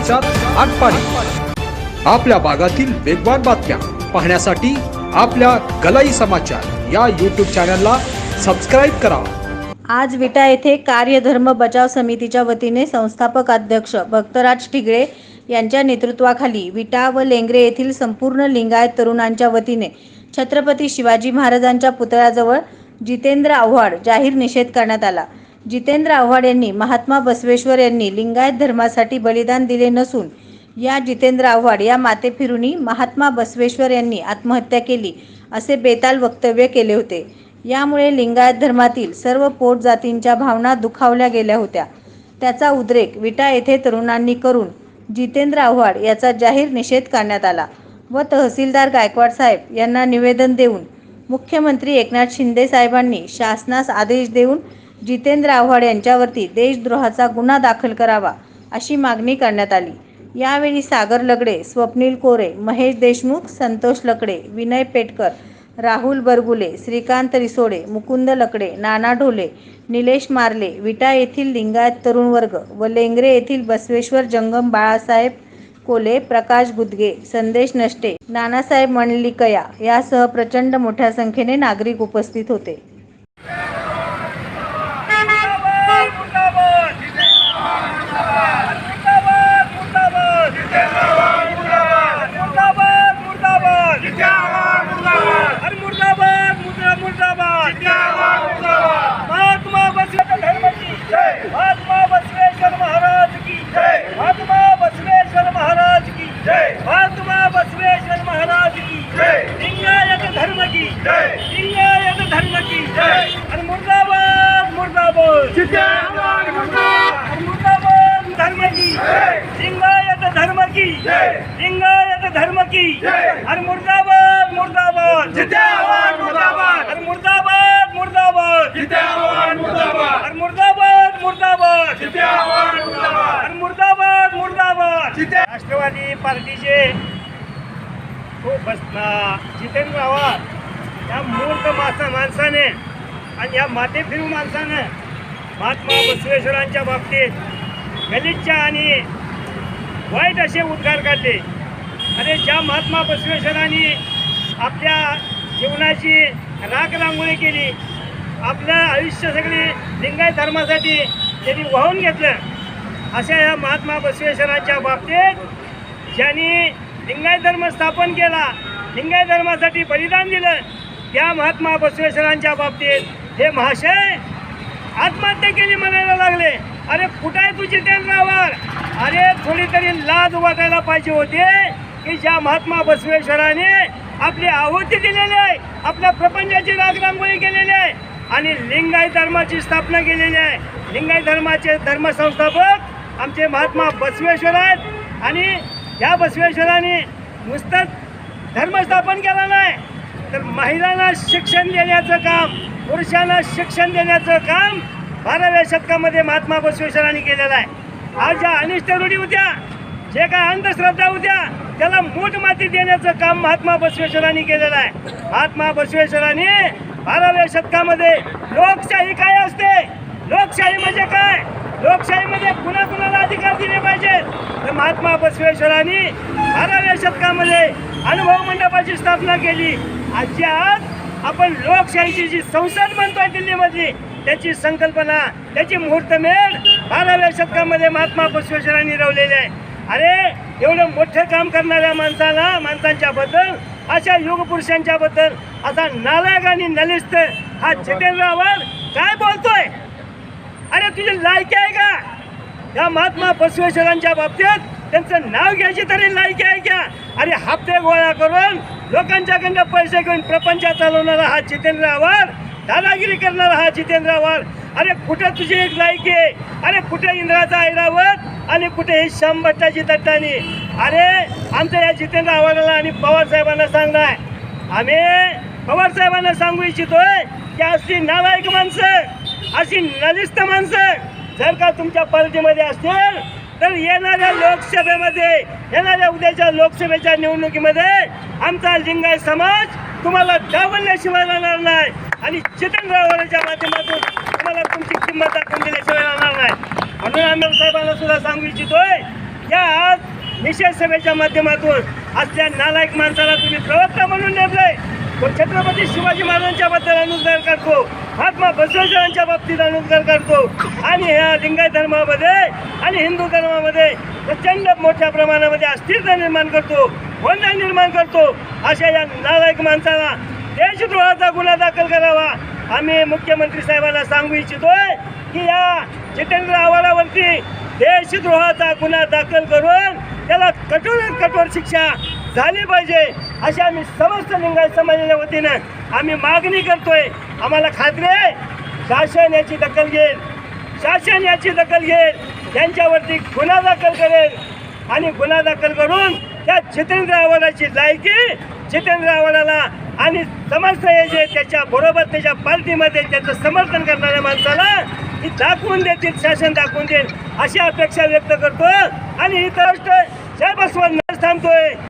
समाचार आटपाडी. आपल्या भागातील वेगवान बातम्या पाहण्यासाठी आपल्या गलाई समाचार या यूट्यूब चॅनलला सबस्क्राईब करा. आज विटा येथे कार्यधर्म बचाव समितीच्या वतीने संस्थापक अध्यक्ष भक्तराज ठिगळे यांच्या नेतृत्वाखाली विटा व लेंगरे येथील संपूर्ण लिंगायत तरुणांच्या वतीने छत्रपती शिवाजी महाराजांच्या पुतळ्याजवळ जितेंद्र आव्हाड जाहीर निषेध करण्यात आला. जितेंद्र आव्हाड यांनी महात्मा बसवेश्वर यांनी लिंगायत धर्मासाठी बलिदान दिले नसून या जितेंद्र आव्हाड या माते फिरुनी महात्मा बसवेश्वर यांनी आत्महत्या केली असे बेताल वक्तव्य केले होते. यामुळे लिंगायत धर्मातील सर्व पोट जातींच्या भावना दुखावल्या गेल्या होत्या. त्याचा उद्रेक विटा येथे तरुणांनी करून जितेंद्र आव्हाड याचा जाहीर निषेध करण्यात आला व तहसीलदार गायकवाड साहेब यांना निवेदन देऊन मुख्यमंत्री एकनाथ शिंदे साहेबांनी शासनास आदेश देऊन जितेंद्र आव्हाड यांच्यावरती देशद्रोहाचा गुन्हा दाखल करावा अशी मागणी करण्यात आली. यावेळी सागर लगडे स्वप्नील कोरे महेश देशमुख संतोष लकडे विनय पेटकर राहुल बरगुले श्रीकांत रिसोडे मुकुंद लकडे नाना ढोले निलेश मार्ले विटा येथील लिंगायत तरुण वर्ग व लेंगरे येथील बसवेश्वर जंगम बाळासाहेब कोले प्रकाश गुदगे संदेश नष्टे नानासाहेब मंडलिकया यासह प्रचंड मोठ्या संख्येने नागरिक उपस्थित होते महात्मा बसवेश्वर धर्म की जय महात्मा बसवेश्वर महाराज की जय महात्मा बसवेश्वर महाराज की जय महात्मा बसवेश्वर महाराज की जय लिंगायत धर्म की जय लिंगायत धर्म की जय आणि मुर्दाबाद मुर्दाबाद जिंदाबाद मुर्दाबाद मुर्दाबाद धर्म की जय लिंगायत धर्म की जय लिंगायत आणि मुर्दाबाद मुर्दाबाद। जिंदाबाद मुर्दाबाद। आणि मुर्दाबाद मुर्दाबाद। जिंदाबाद मुर्दाबाद। आणि मुर्दाबाद मुर्दाबाद। जिंदाबाद मुर्दाबाद। आणि मुर्दाबाद मुर्दाबाद। राष्ट्रवादी पार्टीचे जितेंद्र आव्हाड या मूर्त मासा माणसाने आणि या माते फिरू माणसानं महात्मा बसवेश्वरांच्या बाबतीत गलिच्छ आणि वाईट असे उद्गार काढले. अरे ज्या महात्मा बसवेश्वरांनी आपल्या जीवनाची राख रांगोळी केली आपलं आयुष्य सगळे लिंगायत धर्मासाठी त्यांनी वाहून घेतलं अशा या महात्मा बसवेश्वरांच्या बाबतीत ज्यांनी लिंगायत धर्म स्थापन केला लिंगायत धर्मासाठी बलिदान दिलं त्या महात्मा बसवेश्वरांच्या बाबतीत हे महाशय आत्महत्या केली म्हणायला लागले. अरे कुठं आहे तुझी रावार? अरे थोडी तरी लाज वाटायला पाहिजे होते. की ज्या महात्मा बसवेश्वराने आपली आहुती दिलेली आहे आपल्या प्रपंचाची रागरांगोळी केलेली आहे आणि लिंगाय धर्माची स्थापना केलेली आहे. लिंगाय धर्माचे धर्मसंस्थापक आमचे महात्मा बसवेश्वर आहेत आणि ह्या बसवेश्वराने नुसतं धर्मस्थापन केला नाही तर महिलांना शिक्षण देण्याचं काम पुरुषांना शिक्षण देण्याचं काम बाराव्या शतकामध्ये महात्मा बसवेश्वरांनी केलेलं आहे. आज ज्या अनिष्ट रूढी होत्या. जे काय अंधश्रद्धा होत्या त्याला मूठ माती देण्याचं काम महात्मा बसवेश्वरांनी केलेलं आहे. महात्मा बसवेश्वरांनी बाराव्या शतकामध्ये लोकशाही काय असते? लोकशाही म्हणजे काय? लोकशाहीमध्ये म्हणजे कुणा कुणाला अधिकार दिले पाहिजेत तर महात्मा बसवेश्वरांनी बाराव्या शतकामध्ये अनुभव मंडपाची स्थापना केली. आजची आज आपण लोकशाहीची जी संसद म्हणतोय दिल्लीमधली त्याची संकल्पना त्याची मुहूर्तमेढ बाराव्या शतकामध्ये महात्मा बसवेश्वरांनी रवलेली आहे. अरे एवढं मोठं काम करणाऱ्या माणसाला माणसांच्या बद्दल अशा युगपुरुषांच्या बद्दल असा नालायक आणि नलिस्त हा जितेंद्र आव्हाड काय बोलतोय? अरे तुझी लायकी आहे का? या महात्मा बसवेश्वरांच्या बाबतीत त्यांचं नाव घ्यायची तरी लायकी आहे का? अरे हप्ते गोळा करून लोकांच्याकडनं पैसे घेऊन प्रपंच चालवणारा हा जितेंद्र आव्हाड दादागिरी करणारा हा जितेंद्र आव्हाड अरे कुठे तुझी एक लायकी आहे? अरे कुठे इंद्राचा ऐरावत आणि कुठेही शंभट्टाची तट्टानी अरे आमच्या या जितेंद्र आव्हाडाला आणि पवार साहेबांना सांगणार. आम्ही पवार साहेबांना सांगू इच्छितोय की अशी नालायक माणसं अशी नलिस्त माणसं जर का तुमच्या पार्टीमध्ये असतील तर येणाऱ्या लोकसभेमध्ये येणाऱ्या उद्याच्या लोकसभेच्या निवडणुकीमध्ये आमचा लिंगाय समाज तुम्हाला डावलल्याशिवाय राहणार नाही. आणि जितेंद्र आव्हाडाच्या माध्यमातून आम्हाला तुमची किंमत दाखवून दिल्याशिवाय राहणार नाही. म्हणून आम्ही साहेबांना सुद्धा सांगू इच्छितोय या आज निषेध सभेच्या माध्यमातून आज त्या नालायक माणसाला तुम्ही प्रवक्ता म्हणून नेमलंय. पण छत्रपती शिवाजी महाराजांच्या बद्दल अनुदान करतो महात्मा बसवेश्वरांच्या बाबतीत अनुदान करतो. आणि ह्या लिंगायत धर्मामध्ये आणि हिंदू धर्मामध्ये प्रचंड मोठ्या प्रमाणामध्ये अस्थिरता निर्माण करतो गोंधळ निर्माण करतो. अशा या नालायक माणसाला देशद्रोहाचा गुन्हा दाखल करावा. आम्ही मुख्यमंत्री साहेबांना सांगू इच्छितोय की या जितेंद्र आव्हाडावरती देशद्रोहाचा गुन्हा दाखल करून त्याला कठोरात कठोर शिक्षा झाली पाहिजे अशी आम्ही समस्त लिंगायत समाजाच्या वतीनं आम्ही मागणी करतोय. आम्हाला खात्री आहे शासन याची दखल घेईल. शासन याची दखल घेईल त्यांच्यावरती गुन्हा दाखल करेल. आणि गुन्हा दाखल करून त्या जितेंद्र आव्हाडाची लायकी जितेंद्र आव्हाडाला आणि समस्त हे जे त्याच्या बरोबर त्याच्या पार्टीमध्ये त्याचं समर्थन करणाऱ्या माणसाला ही दाखवून देतील शासन दाखवून देईल अशी अपेक्षा व्यक्त करतो आणि ही गोष्ट साहेब थांबतोय.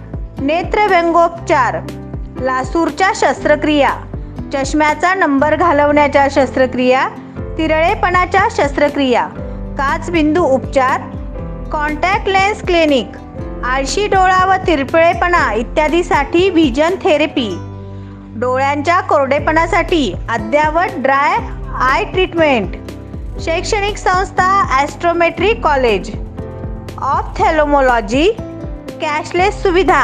नेत्रव्यंगोपचार लासूरच्या शस्त्रक्रिया चष्म्याचा नंबर घालवण्याच्या शस्त्रक्रिया तिरळेपणाच्या शस्त्रक्रिया काचबिंदू उपचार कॉन्टॅक्ट लेन्स क्लिनिक आळशी डोळा व तिरपिळेपणा इत्यादीसाठी व्हिजन थेरपी. डोळ्यांच्या कोरडेपणासाठी अद्यावत ड्राय आय ट्रीटमेंट. शैक्षणिक संस्था ॲस्ट्रोमेट्री कॉलेज. ऑफ थेलोमोलॉजी कॅशलेस सुविधा.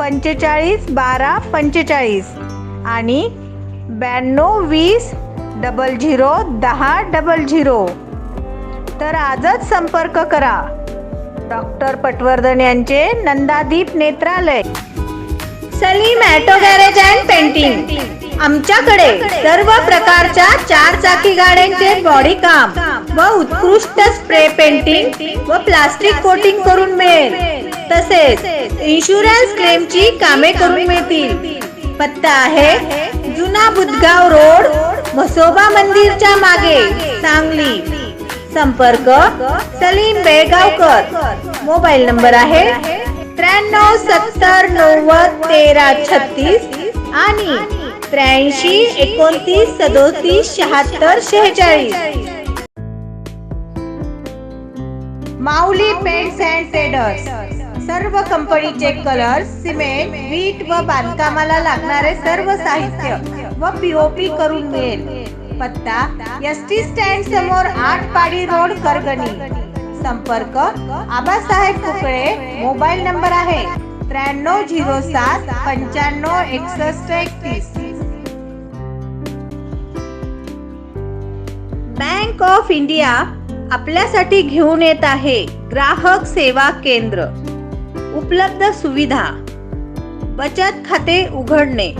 पंचेचाळीस बारा पंचेचाळीस. आणि ब्याण्णव वीस डबल झिरो दहा डबल झिरो तर आजच संपर्क करा. डॉक्टर पटवर्धन यांचे नंदादीप नेत्रालय. Salim auto garage and painting. आमच्याकडे सर्व प्रकारच्या चार चाकी गाड्यांचे बॉडी काम व उत्कृष्ट स्प्रे पेंटिंग व प्लास्टिक कोटिंग करून मिळेल. तसेच इन्शुरन्स क्लेमची कामे करून मिळतील. पत्ता आहे जुना बुधगाव रोड म्हसोबा मंदिरच्या मागे सांगली. संपर्क सलीम बेळगावकर मोबाईल नंबर आहे त्र्याण्णव सत्तर नव्वद तेरा छत्तीस आणि त्र्याऐंशी एकोणतीस सदोतीस शहात्तर शेहेचाळीस. माऊली पेंट्स अँड पेडर्स सर्व कंपनीचे कलर सिमेंट वीट व बांधकामाला लागणारे सर्व साहित्य व पीओपी करून मिळेल पत्ता एस टी स्टँड समोर आठ पाडी रोड करगणी. संपर्क आबासाहेब कुकळे मोबाईल नंबर आहे त्र्याण्णव झिरो सात पंच्याण्णव एकसष्ट एकतीस. बँक ऑफ इंडिया आपल्यासाठी घेऊन येत आहे ग्राहक सेवा केंद्र. उपलब्ध सुविधा. बचत खाते उघडणे.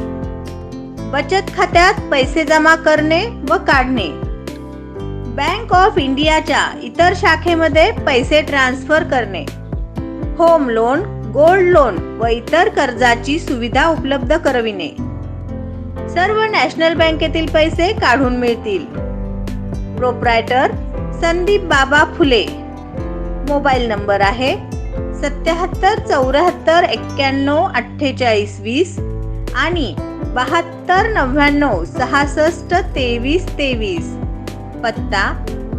बचत खात्यात पैसे जमा करणे व काढणे. बँक ऑफ इंडियाच्या इतर शाखेमध्ये पैसे ट्रान्सफर करणे. होम लोन गोल्ड लोन व इतर कर्जाची सुविधा उपलब्ध करविणे. सर्व नॅशनल बँकेतील पैसे काढून मिळतील. प्रोप्रायटर संदीप बाबा फुले. मोबाईल नंबर आहे सत्याहत्तर चौऱ्याहत्तर एक्क्याण्णव अठ्ठेचाळीस वीस आणि बहात्तर नव्याण्णव सहासष्ट तेवीस तेवीस. पत्ता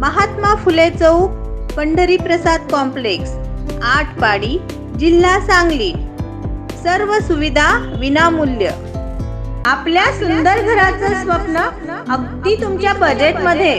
महात्मा फुले चौक पंढरी प्रसाद कॉम्प्लेक्स आटपाडी जिल्हा सांगली. सर्व सुविधा विनामूल्य. आपल्या सुंदर घराचं स्वप्न अगदी तुमच्या बजेटमध्ये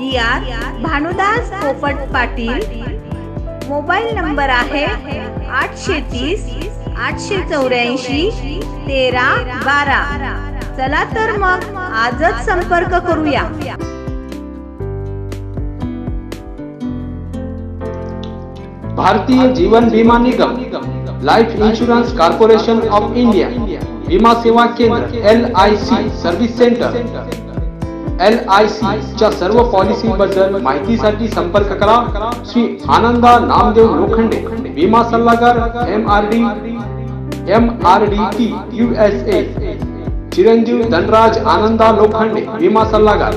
ई आर भानुदास पोपट पाटील. मोबाईल नंबर आहे आठशे तीस आठशे चौऱ्याऐंशी तेरा बारा. चला तर मग आजच संपर्क करूया. Bharatiya Jeevan Bima Nigam life insurance corporation of India विमा सेवा केंद्र L I C service centre. L I C च्या सर्व पॉलिसी बद्दल माहितीसाठी संपर्क करा. श्री आनंदा नामदेव लोखंडे विमा सल्लागार M R D M R D T U S A चिरंजीव धनराज आनंदा लोखंडे विमा सल्लागार.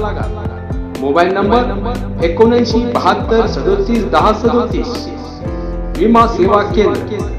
मोबाईल नंबर एकोणऐंशी बहात्तर सदोतीस दहा सदोतीस. विमा सेवा केंद्र.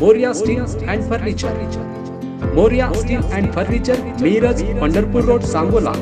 Morya steel and furniture Morya steel and furniture Miraj Pandharpur road Sangola